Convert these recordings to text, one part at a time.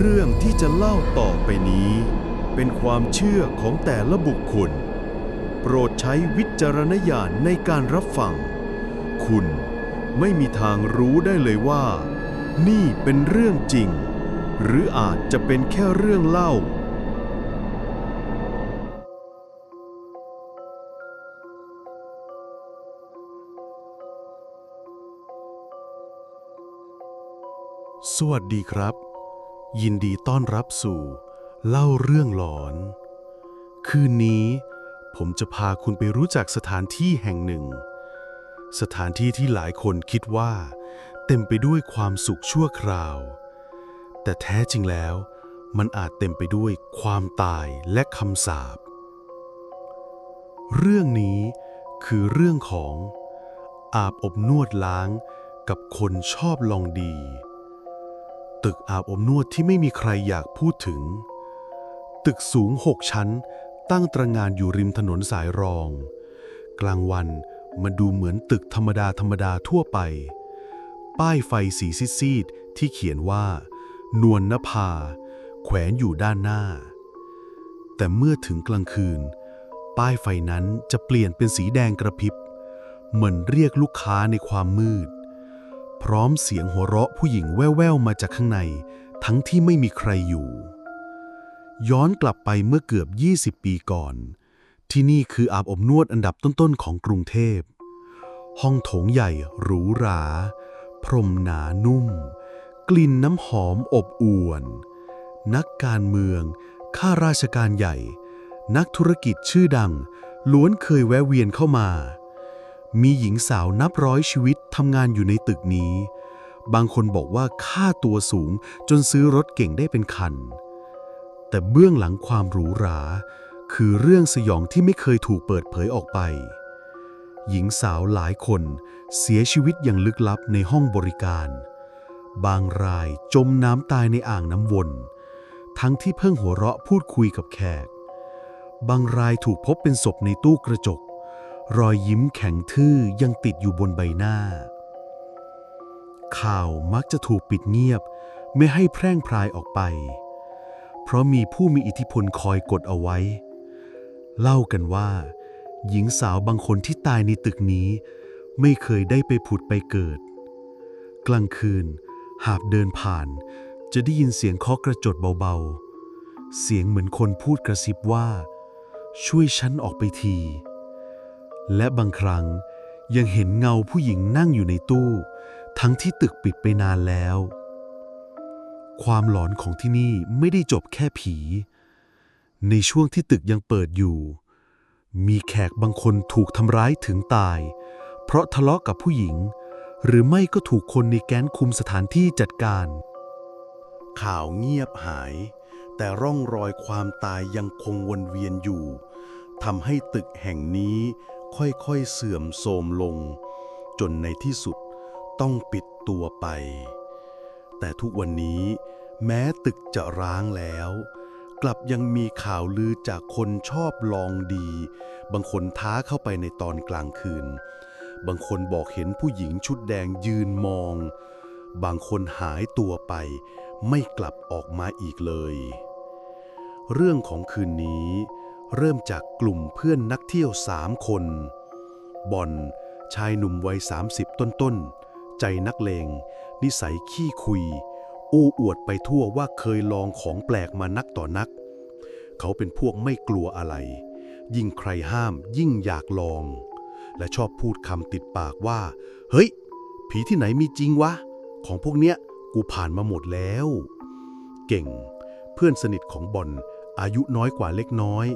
เรื่องที่จะเล่าต่อไปนี้ เป็นความเชื่อของแต่ละบุคคล โปรดใช้วิจารณญาณในการรับฟัง คุณไม่มีทางรู้ได้เลยว่า นี่เป็นเรื่องจริง หรืออาจจะเป็นแค่เรื่องเล่าสวัสดีครับ ยินดีต้อนรับสู่ เล่าเรื่องหลอน คืนนี้ผมจะพาคุณไปรู้จักสถานที่แห่งหนึ่ง สถานที่ที่หลายคนคิดว่า เต็มไปด้วยความสุขชั่วคราว แต่แท้จริงแล้วมันอาจเต็มไปด้วยความตายและคำสาป เรื่องนี้คือเรื่องของอาบอบนวดล้างกับคนชอบลองดี ตึกอาบอบนวดที่ไม่มีใครอยากพูดถึง ตึกสูงหกชั้น ตั้งตระงานอยู่ริมถนนสายรอง กลางวันมันดูเหมือนตึกธรรมดาธรรมดาทั่วไป ป้ายไฟสีซีดๆที่เขียนว่า นวลนภา แขวนอยู่ด้านหน้า แต่เมื่อถึงกลางคืน ป้ายไฟนั้นจะเปลี่ยนเป็นสีแดงกระพริบ เหมือนเรียกลูกค้าในความมืด พร้อมเสียงหัวเราะผู้หญิงแว่วๆมาจากข้างใน ทั้งที่ไม่มีใครอยู่ ย้อนกลับไปเมื่อเกือบ 20 ปีก่อน ที่นี่คืออาบอบนวดอันดับต้นๆของกรุงเทพ ห้องโถงใหญ่หรูหรา พรมหนานุ่ม กลิ่นน้ำหอมอบอวน นักการเมือง ข้าราชการใหญ่ นักธุรกิจชื่อดัง ล้วนเคยแวะเวียนเข้ามา มีหญิงสาวนับร้อยชีวิตทำงานอยู่ในตึกนี้ บางคนบอกว่าค่าตัวสูงจนซื้อรถเก่งได้เป็นคัน แต่เบื้องหลังความหรูหรา คือเรื่องสยองที่ไม่เคยถูกเปิดเผยออกไป หญิงสาวหลายคนเสียชีวิตอย่างลึกลับในห้องบริการ บางรายจมน้ำตายในอ่างน้ำวน ทั้งที่เพิ่งหัวเราะพูดคุยกับแขก บางรายถูกพบเป็นศพในตู้กระจก รอยยิ้มแข็งทื่อยังติดอยู่บนใบหน้า ข่าวมักจะถูกปิดเงียบไม่ให้แพร่งพรายออกไป เพราะมีผู้มีอิทธิพลคอยกดเอาไว้ เล่ากันว่า หญิงสาวบางคนที่ตายในตึกนี้ ไม่เคยได้ไปผุดไปเกิด กลางคืน หากเดินผ่าน จะได้ยินเสียงเคาะกระจกเบาๆ เสียงเหมือนคนพูดกระซิบว่า ช่วยฉันออกไปที และบางครั้งยังเห็นเงาผู้หญิงนั่งอยู่ในตู้ ทั้งที่ตึกปิดไปนานแล้ว ความหลอนของที่นี่ไม่ได้จบแค่ผี ในช่วงที่ตึกยังเปิดอยู่ มีแขกบางคนถูกทำร้ายถึงตาย เพราะทะเลาะกับผู้หญิง หรือไม่ก็ถูกคนในแก๊งคุมสถานที่จัดการ ข่าวเงียบหาย แต่ร่องรอยความตายยังคงวนเวียนอยู่ทำให้ตึกแห่งนี้ ค่อยๆเสื่อมโทรมลง จนในที่สุดต้องปิดตัวไป แต่ทุกวันนี้แม้ตึกจะร้างแล้ว กลับยังมีข่าวลือจากคนชอบลองดี บางคนท้าเข้าไปในตอนกลางคืน บางคนบอกเห็นผู้หญิงชุดแดงยืนมอง บางคนหายตัวไป ไม่กลับออกมาอีกเลย เรื่องของคืนนี้ เริ่มจากกลุ่มเพื่อนนักเที่ยวสามคน บอลชายหนุ่มวัย 30 ต้นๆ ใจนักเลง นิสัยขี้คุย อู้อวดไปทั่วว่าเคยลองของแปลกมานักต่อนัก เขาเป็นพวกไม่กลัวอะไร ยิ่งใครห้ามยิ่งอยากลอง และชอบพูดคำติดปากว่า เฮ้ย ผีที่ไหนมีจริงวะ ของพวกเนี้ยกูผ่านมาหมดแล้ว เก่ง เพื่อนสนิทของบอล อายุน้อยกว่าเล็กน้อย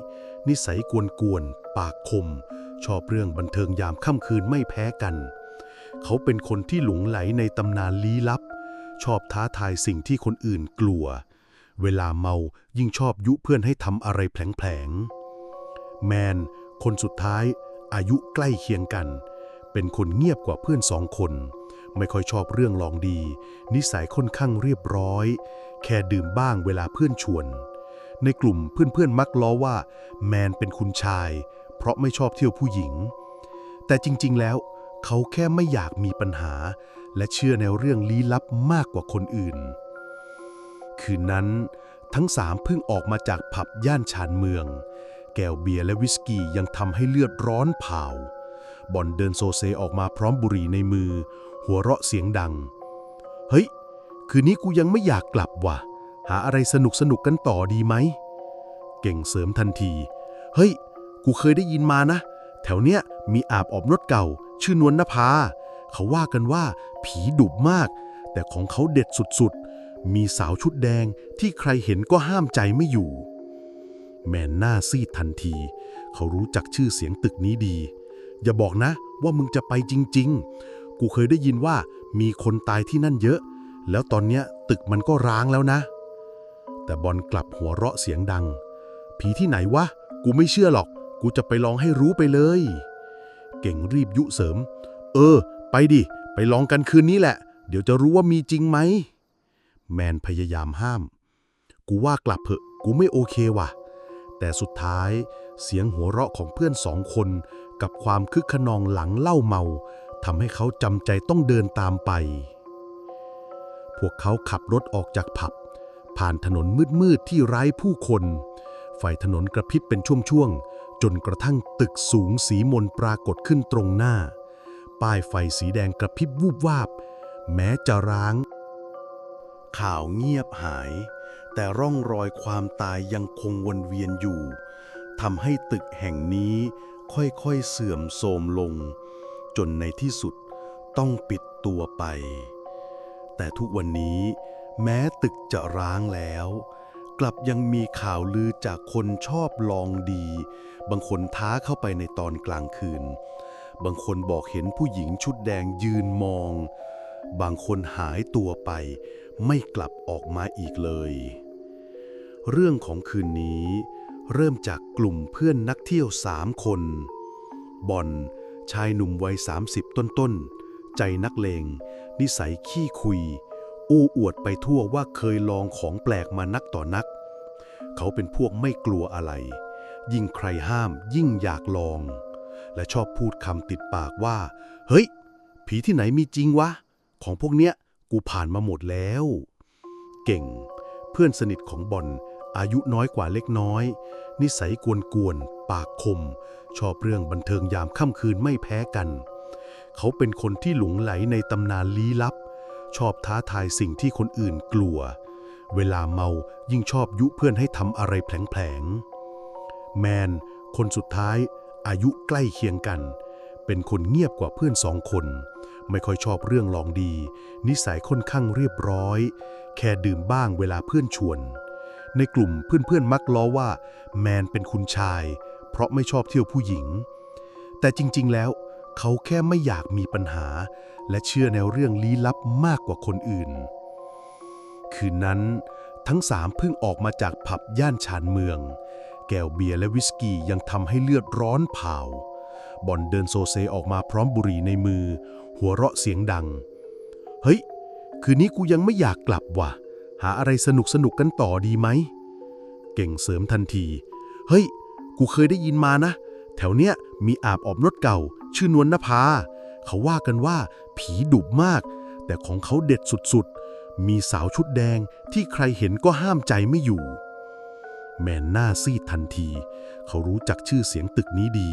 นิสัยกวนๆ ปากคม ชอบเรื่องบันเทิงยามค่ำคืนไม่แพ้กัน เขาเป็นคนที่หลงไหลในตำนานลี้ลับ ชอบท้าทายสิ่งที่คนอื่นกลัว เวลาเมายิ่งชอบยุเพื่อนให้ทำอะไรแผลงๆ แมน คนสุดท้าย อายุใกล้เคียงกัน เป็นคนเงียบกว่าเพื่อนสองคน ไม่ค่อยชอบเรื่องลองดี นิสัยค่อนข้างเรียบร้อย แค่ดื่มบ้างเวลาเพื่อนชวน ในกลุ่มเพื่อนๆมักล้อว่าแมนเป็นคุณชาย เพราะไม่ชอบเที่ยวผู้หญิง แต่จริงๆแล้ว เขาแค่ไม่อยากมีปัญหา และเชื่อในเรื่องลี้ลับมากกว่าคนอื่น คืนนั้น ทั้งสามเพิ่งออกมาจากผับย่านชานเมือง แก้วเบียร์และวิสกี้ยังทำให้เลือดร้อนเผาบอลเดินโซเซออกมาพร้อมบุหรี่ในมือ หัวเราะเสียงดัง เฮ้ย คืนนี้กูยังไม่อยากกลับว่ะ หาอะไรสนุกสนุกๆกันต่อดีไหม เก่งเสริมทันที เฮ้ย กูเคยได้ยินมานะ แถวเนี้ยมีอาบอบนวดเก่า ชื่อนวลนภา เขาว่ากันว่าผีดุมาก แต่ของเขาเด็ดสุดๆ มีสาวชุดแดงที่ใครเห็นก็ห้ามใจไม่อยู่ แมนหน้าซีดทันที เขารู้จักชื่อเสียงตึกนี้ดี อย่าบอกนะว่ามึงจะไปจริง ๆ กูเคยได้ยินว่ามีคนตายที่นั่นเยอะ แล้วตอนเนี้ยตึกมันก็ร้างแล้วนะ แต่บอลกลับหัวเราะเสียงดัง ผีที่ไหนวะ กูไม่เชื่อหรอก กูจะไปลองให้รู้ไปเลย เก่งรีบยุเสริม เออ ไปดิ ไปลองกันคืนนี้แหละ เดี๋ยวจะรู้ว่ามีจริงไหม แมนพยายามห้าม กูว่ากลับเถอะ กูไม่โอเคว่ะ แต่สุดท้ายเสียงหัวเราะของเพื่อนสองคน กับความคึกขนองหลังเล้าเมาทำให้เขาจำใจต้องเดินตามไป พวกเขาขับรถออกจากผับ ผ่านถนนมืดๆที่ไร้ผู้คน ไฟถนนกระพริบเป็นช่วงๆ จนกระทั่งตึกสูงสีมนปรากฏขึ้นตรงหน้า ป้ายไฟสีแดงกระพริบวูบวาบ แม้จะร้าง ข่าวเงียบหาย แต่ร่องรอยความตายยังคงวนเวียนอยู่ทำให้ตึกแห่งนี้ค่อยๆเสื่อมโทรมลง จนในที่สุดต้องปิดตัวไป แต่ทุกวันนี้ แม้ตึกจะร้างแล้ว กลับยังมีข่าวลือจากคนชอบลองดี บางคนท้าเข้าไปในตอนกลางคืน บางคนบอกเห็นผู้หญิงชุดแดงยืนมอง บางคนหายตัวไป ไม่กลับออกมาอีกเลย เรื่องของคืนนี้ เริ่มจากกลุ่มเพื่อนนักเที่ยวสามคน บอลชายหนุ่มวัย 30 ต้นๆ ใจนักเลง นิสัยขี้คุย อู้อวดไปทั่วว่าเคยลองของแปลกมานักต่อนัก เขาเป็นพวกไม่กลัวอะไร ยิ่งใครห้ามยิ่งอยากลอง และชอบพูดคำติดปากว่า เฮ้ย ผีที่ไหนมีจริงวะ ของพวกเนี้ยกูผ่านมาหมดแล้ว เก่ง เพื่อนสนิทของบอลอายุน้อยกว่าเล็กน้อย นิสัยกวนๆ ปากคม ชอบเรื่องบันเทิงยามค่ำคืนไม่แพ้กัน เขาเป็นคนที่หลงไหลในตำนานลี้ลับ ชอบท้าทายสิ่งที่คนอื่นกลัว เวลาเมายิ่งชอบยุเพื่อนให้ทำอะไรแผลงๆ แมน คนสุดท้าย อายุใกล้เคียงกัน เป็นคนเงียบกว่าเพื่อนสองคน ไม่ค่อยชอบเรื่องลองดี นิสัยค่อนข้างเรียบร้อย แค่ดื่มบ้างเวลาเพื่อนชวน ในกลุ่มเพื่อนๆมักล้อว่า แมนเป็นคุณชาย เพราะไม่ชอบเที่ยวผู้หญิง แต่จริง ๆ แล้ว เขาแค่ไม่อยากมีปัญหา และเชื่อในเรื่องลี้ลับมากกว่าคนอื่น คืนนั้น ทั้งสามเพิ่งออกมาจากผับย่านชานเมือง แก้วเบียร์และวิสกี้ยังทำให้เลือดร้อนเผาบอลเดินโซเซออกมาพร้อมบุหรี่ในมือ หัวเราะเสียงดัง เฮ้ย คืนนี้กูยังไม่อยากกลับว่ะ หาอะไรสนุกสนุกกันต่อดีไหม เก่งเสริมทันที เฮ้ย กูเคยได้ยินมานะ แถวเนี้ยมีอาบอบนวดเก่า ชื่อนวลนภา เขาว่ากันว่าผีดุมาก แต่ของเขาเด็ดสุดๆ มีสาวชุดแดงที่ใครเห็นก็ห้ามใจไม่อยู่ แมนหน้าซีดทันที เขารู้จักชื่อเสียงตึกนี้ดี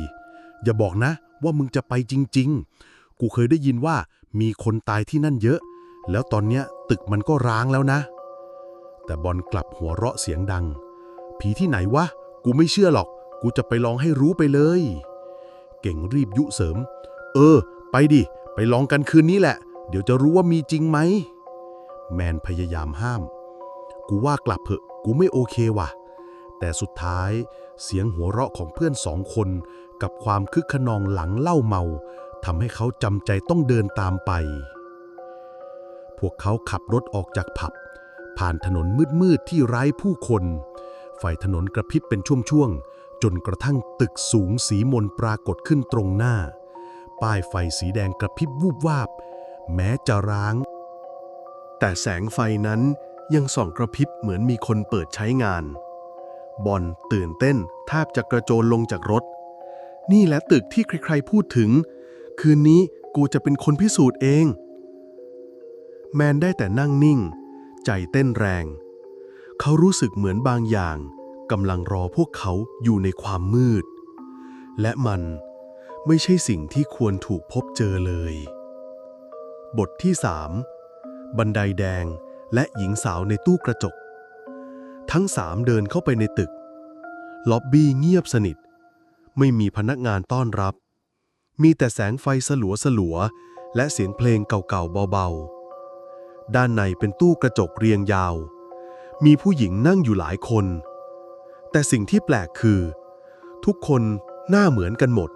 อย่าบอกนะว่ามึงจะไปจริง ๆ กูเคยได้ยินว่ามีคนตายที่นั่นเยอะ แล้วตอนเนี้ยตึกมันก็ร้างแล้วนะ แต่บอลกลับหัวเราะเสียงดัง ผีที่ไหนวะ กูไม่เชื่อหรอก กูจะไปลองให้รู้ไปเลย เก่งรีบยุเสริม เออ ไปดิ ไปลองกันคืนนี้แหละ เดี๋ยวจะรู้ว่ามีจริงไหม แมนพยายามห้าม กูว่ากลับเถอะ กูไม่โอเคว่ะ แต่สุดท้ายเสียงหัวเราะของเพื่อนสองคน กับความคึกขนองหลังเล้าเมาทำให้เขาจำใจต้องเดินตามไป พวกเขาขับรถออกจากผับ ผ่านถนนมืดๆที่ไร้ผู้คน ไฟถนนกระพริบเป็นช่วงๆ จนกระทั่งตึกสูงสีมนปรากฏขึ้นตรงหน้า ป้ายไฟสีแดงกระพริบวูบวาบ แม้จะร้าง แต่แสงไฟนั้นยังส่องกระพริบเหมือนมีคนเปิดใช้งาน บอลตื่นเต้นแทบจะกระโจนลงจากรถ นี่แหละตึกที่ใครๆพูดถึง คืนนี้กูจะเป็นคนพิสูจน์เอง แมนได้แต่นั่งนิ่ง ใจเต้นแรง เขารู้สึกเหมือนบางอย่าง กำลังรอพวกเขาอยู่ในความมืด และมันไม่ใช่สิ่งที่ควรถูกพบเจอเลย บทที่ 3 บันไดแดงและหญิงสาวในตู้กระจก ทั้งสามเดินเข้าไปในตึก ล็อบบี้เงียบสนิท ไม่มีพนักงานต้อนรับ มีแต่แสงไฟสลัวสลัวและเสียงเพลงเก่าๆเบาๆ ด้านในเป็นตู้กระจกเรียงยาว มีผู้หญิงนั่งอยู่หลายคน แต่สิ่งที่แปลกคือ ทุกคนหน้าเหมือนกันหมด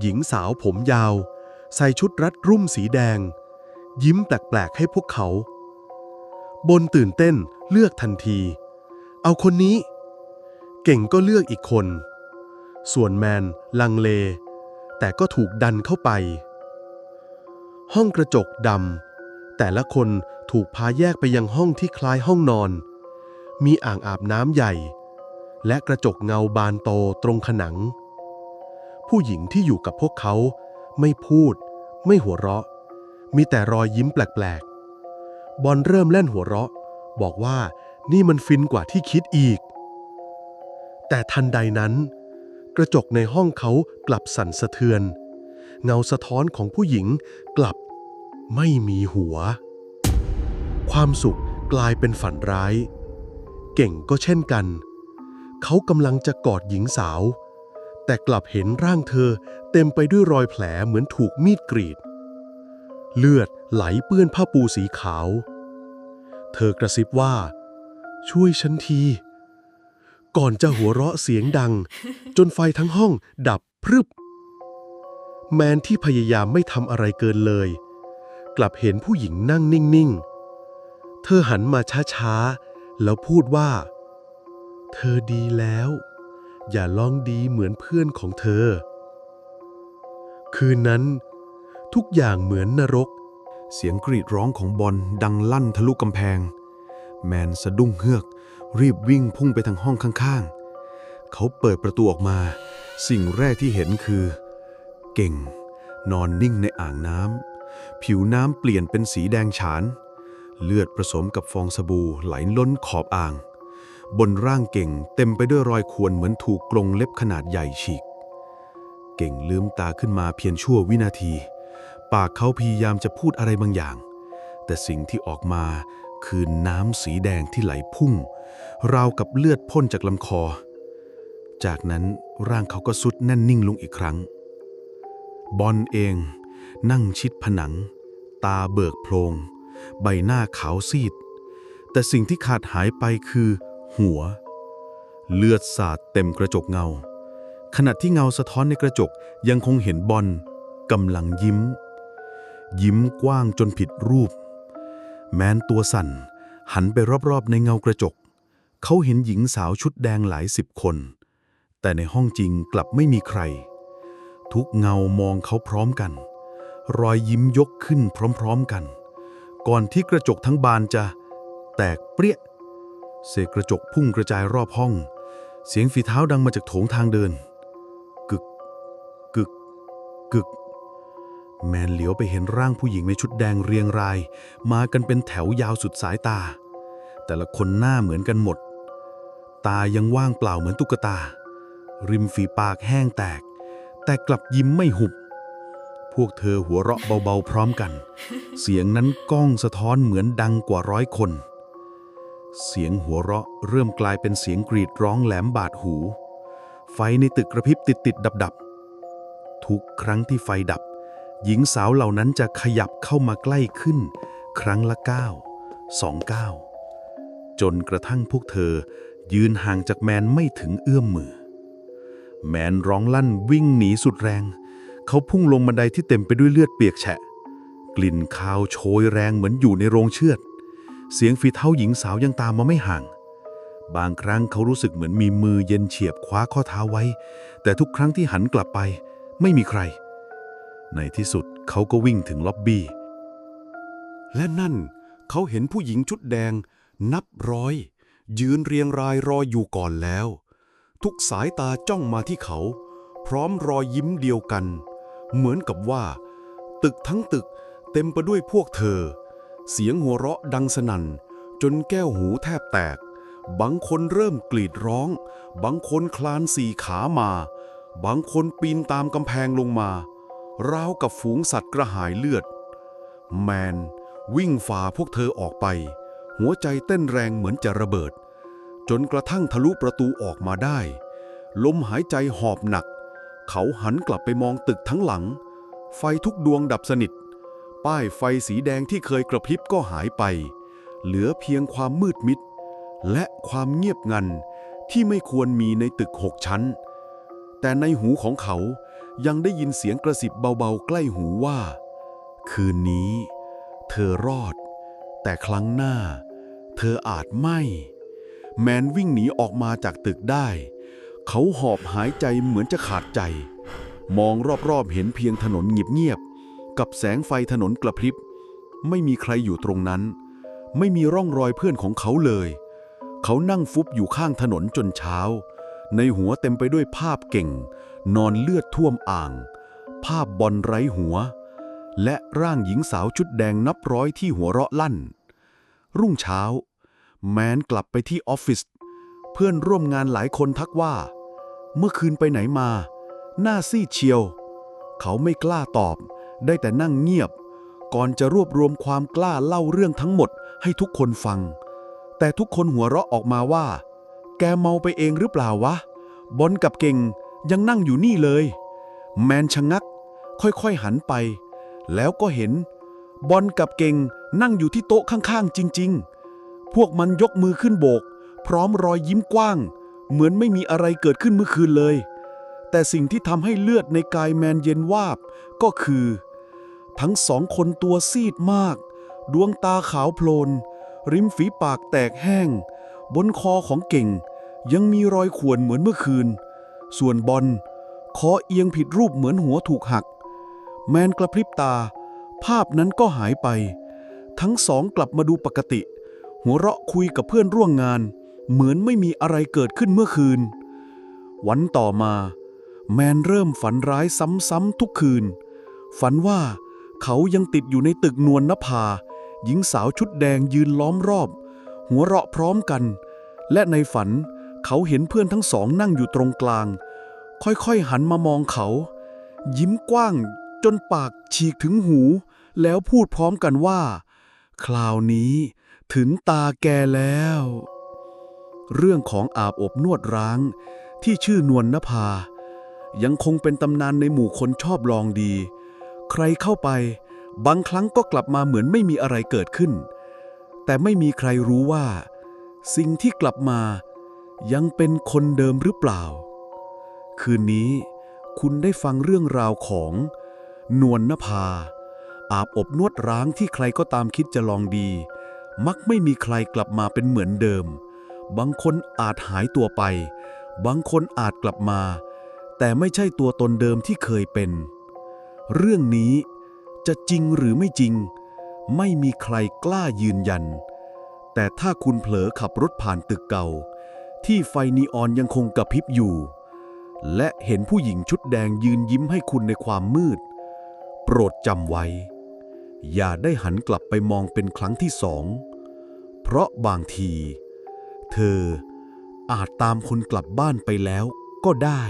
หญิงสาวผมยาว ใส่ชุดรัดรุ่มสีแดง ยิ้มแปลกๆให้พวกเขา บนตื่นเต้นเลือกทันที เอาคนนี้ เก่งก็เลือกอีกคน ส่วนแมนลังเล แต่ก็ถูกดันเข้าไป ห้องกระจกดำแต่ละคนถูกพาแยกไปยังห้องที่คล้ายห้องนอน มีอ่างอาบน้ำใหญ่ และกระจกเงาบานโตตรงผนัง ผู้หญิงที่อยู่กับพวกเขา ไม่พูด ไม่หัวเราะ มีแต่รอยยิ้มแปลกๆ บอลเริ่มเล่นหัวเราะ บอกว่านี่มันฟินกว่าที่คิดอีก แต่ทันใดนั้น กระจกในห้องเขากลับสั่นสะเทือน เงาสะท้อนของผู้หญิงกลับไม่มีหัว ความสุขกลายเป็นฝันร้าย เก่งก็เช่นกัน เขากำลังจะกอดหญิงสาว แต่กลับเห็นร่างเธอเต็มไปด้วยรอยแผลเหมือนถูกมีดกรีด เลือดไหลเปื้อนผ้าปูสีขาว เธอกระซิบว่า ช่วยฉันที ก่อนจะหัวเราะเสียงดัง จนไฟทั้งห้องดับพรึบ แมนที่พยายามไม่ทำอะไรเกินเลย กลับเห็นผู้หญิงนั่งนิ่ง ๆ เธอหันมาช้า ๆ แล้วพูดว่า เธอดีแล้ว อย่าลองดีเหมือนเพื่อนของเธอ คืนนั้น ทุกอย่างเหมือนนรก เสียงกรีดร้องของบอลดังลั่นทะลุกำแพง แมนสะดุ้งเฮือก รีบวิ่งพุ่งไปทางห้องข้างๆ เขาเปิดประตูออกมา สิ่งแรกที่เห็นคือ เก่ง นอนนิ่งในอ่างน้ำผิวน้ำเปลี่ยนเป็นสีแดงฉาน เลือดผสมกับฟองสบู่ไหลล้นขอบอ่าง บนร่างเก่งเต็มไปด้วยรอยข่วนเหมือนถูกกรงเล็บขนาดใหญ่ฉีก เก่งลืมตาขึ้นมาเพียงชั่ววินาที ปากเขาพยายามจะพูดอะไรบางอย่าง แต่สิ่งที่ออกมาคือน้ำสีแดงที่ไหลพุ่ง ราวกับเลือดพ่นจากลำคอ จากนั้นร่างเขาก็สุดแน่นนิ่งลงอีกครั้ง บอลเอง นั่งชิดผนัง ตาเบิกโพลง ใบหน้าขาวซีด แต่สิ่งที่ขาดหายไปคือ หัว เลือดสาดเต็มกระจกเงา ขณะที่เงาสะท้อนในกระจกยังคงเห็นบอลกำลังยิ้ม ยิ้มกว้างจนผิดรูป แม้นตัวสั่น หันไปรอบๆในเงากระจก เขาเห็นหญิงสาวชุดแดงหลายสิบคน แต่ในห้องจริงกลับไม่มีใคร ทุกเงามองเขาพร้อมกัน รอยยิ้มยกขึ้นพร้อมๆกัน ก่อนที่กระจกทั้งบานจะ แตกเปรี้ย เศษกระจกพุ่งกระจายรอบห้อง เสียงฝีเท้าดังมาจากโถงทางเดิน กึก กึก กึก แมนเหลียวไปเห็นร่างผู้หญิงในชุดแดงเรียงราย มากันเป็นแถวยาวสุดสายตา แต่ละคนหน้าเหมือนกันหมด ตายังว่างเปล่าเหมือนตุ๊กตา ริมฝีปากแห้งแตก แต่กลับยิ้มไม่หุบ พวกเธอหัวเราะเบาๆพร้อมกัน เสียงนั้นก้องสะท้อนเหมือนดังกว่าร้อยคน เสียงหัวเราะเริ่มกลายเป็นเสียงกรีดร้องแหลมบาดหู ไฟในตึกกระพริบติดติดดับดับทุกครั้งที่ไฟดับ หญิงสาวเหล่านั้นจะขยับเข้ามาใกล้ขึ้น ครั้งละก้าวสองก้าวจนกระทั่งพวกเธอ ยืนห่างจากแมนไม่ถึงเอื้อมมือ แมนร้องลั่นวิ่งหนีสุดแรง เขาพุ่งลงบันไดที่เต็มไปด้วยเลือดเปียกแฉะ กลิ่นคาวโชยแรงเหมือนอยู่ในโรงเชือด เสียงฝีเท้าหญิงสาวยังตามมาไม่ห่าง บางครั้งเขารู้สึกเหมือนมีมือเย็นเฉียบคว้าข้อเท้าไว้ แต่ทุกครั้งที่หันกลับไป ไม่มีใคร ในที่สุดเขาก็วิ่งถึงล็อบบี้ และนั่นเขาเห็นผู้หญิงชุดแดง นับร้อย ยืนเรียงรายรออยู่ก่อนแล้ว ทุกสายตาจ้องมาที่เขา พร้อมรอยยิ้มเดียวกัน เหมือนกับว่า ตึกทั้งตึกเต็มไปด้วยพวกเธอ เสียงหัวเราะดังสนั่น จนแก้วหูแทบแตก บางคนเริ่มกรีดร้อง บางคนคลานสี่ขามา บางคนปีนตามกำแพงลงมาราวกับฝูงสัตว์กระหายเลือด แมน วิ่งฝ่าพวกเธอออกไป หัวใจเต้นแรงเหมือนจะระเบิด จนกระทั่งทะลุประตูออกมาได้ ลมหายใจหอบหนัก เขาหันกลับไปมองตึกทั้งหลัง ไฟทุกดวงดับสนิท ป้ายไฟสีแดงที่เคยกระพริบก็หายไป เหลือเพียงความมืดมิด และความเงียบงันที่ไม่ควรมีในตึกหกชั้น แต่ในหูของเขายังได้ยินเสียงกระสิบเบาๆ ใกล้หูว่า คืนนี้ เธอรอด แต่ครั้งหน้า เธออาจไม่ แมนวิ่งหนีออกมาจากตึกได้ เขาหอบหายใจเหมือนจะขาดใจ มองรอบๆเห็นเพียงถนนเงียบๆ กับแสงไฟถนนกระพริบ ไม่มีใครอยู่ตรงนั้น ไม่มีร่องรอยเพื่อนของเขาเลย เขานั่งฟุบอยู่ข้างถนนจนเช้า ในหัวเต็มไปด้วยภาพเก่ง นอนเลือดท่วมอ่าง ภาพบอลไร้หัว และร่างหญิงสาวชุดแดงนับร้อยที่หัวเราะลั่น รุ่งเช้า แมนกลับไปที่ออฟฟิศเพื่อนร่วมงานหลายคนทักว่า เมื่อคืนไปไหนมา หน้าซีดเชียว เขาไม่กล้าตอบ ได้แต่นั่งเงียบ ก่อนจะรวบรวมความกล้าเล่าเรื่องทั้งหมดให้ทุกคนฟัง แต่ทุกคนหัวเราะออกมาว่า แกเมาไปเองหรือเปล่าวะ บอลกับเก่งยังนั่งอยู่นี่เลย แมนชะงัก ค่อยๆหันไป แล้วก็เห็น บอลกับเก่งนั่งอยู่ที่โต๊ะข้างๆ จริง ๆ พวกมันยกมือขึ้นโบก พร้อมรอยยิ้มกว้าง เหมือนไม่มีอะไรเกิดขึ้นเมื่อคืนเลยแต่สิ่งที่ทำให้เลือดในกายแมนเย็นวาบก็คือ ทั้งสองคนตัวซีดมาก ดวงตาขาวโพลน ริมฝีปากแตกแห้ง บนคอของเก่ง ยังมีรอยข่วนเหมือนเมื่อคืน ส่วนบอลคอเอียงผิดรูปเหมือนหัวถูกหัก แมนกระพริบตา ภาพนั้นก็หายไป ทั้งสองกลับมาดูปกติ หัวเราะคุยกับเพื่อนร่วมงาน เหมือนไม่มีอะไรเกิดขึ้นเมื่อคืน วันต่อมา แมนเริ่มฝันร้ายซ้ำๆทุกคืน ฝันว่า เขายังติดอยู่ในตึกนวลนภา หญิงสาวชุดแดงยืนล้อมรอบ หัวเราะพร้อมกัน และในฝันเขาเห็นเพื่อนทั้งสองนั่งอยู่ตรงกลาง ค่อยๆหันมามองเขา ยิ้มกว้างจนปากฉีกถึงหู แล้วพูดพร้อมกันว่า คราวนี้ถึงตาแกแล้ว เรื่องของอาบอบนวดร้างที่ชื่อนวลนภา ยังคงเป็นตำนานในหมู่คนชอบลองดี ใครเข้าไป บางครั้งก็กลับมาเหมือนไม่มีอะไรเกิดขึ้น แต่ไม่มีใครรู้ว่า สิ่งที่กลับมา ยังเป็นคนเดิมหรือเปล่า คืนนี้คุณได้ฟังเรื่องราวของ นวลนภา อาบอบนวดร้างที่ใครก็ตามคิดจะลองดี มักไม่มีใครกลับมาเป็นเหมือนเดิม บางคนอาจหายตัวไป บางคนอาจกลับมา แต่ไม่ใช่ตัวตนเดิมที่เคยเป็น เรื่องนี้จะจริงหรือไม่จริง ไม่มีใครกล้ายืนยัน แต่ถ้าคุณเผลอขับรถผ่านตึกเก่า ที่ไฟนีออนยังคงกระพริบอยู่ และเห็นผู้หญิงชุดแดงยืนยิ้มให้คุณในความมืด โปรดจำไว้ อย่าได้หันกลับไปมองเป็นครั้งที่สอง เพราะบางที เธออาจตามคุณกลับบ้านไปแล้วก็ได้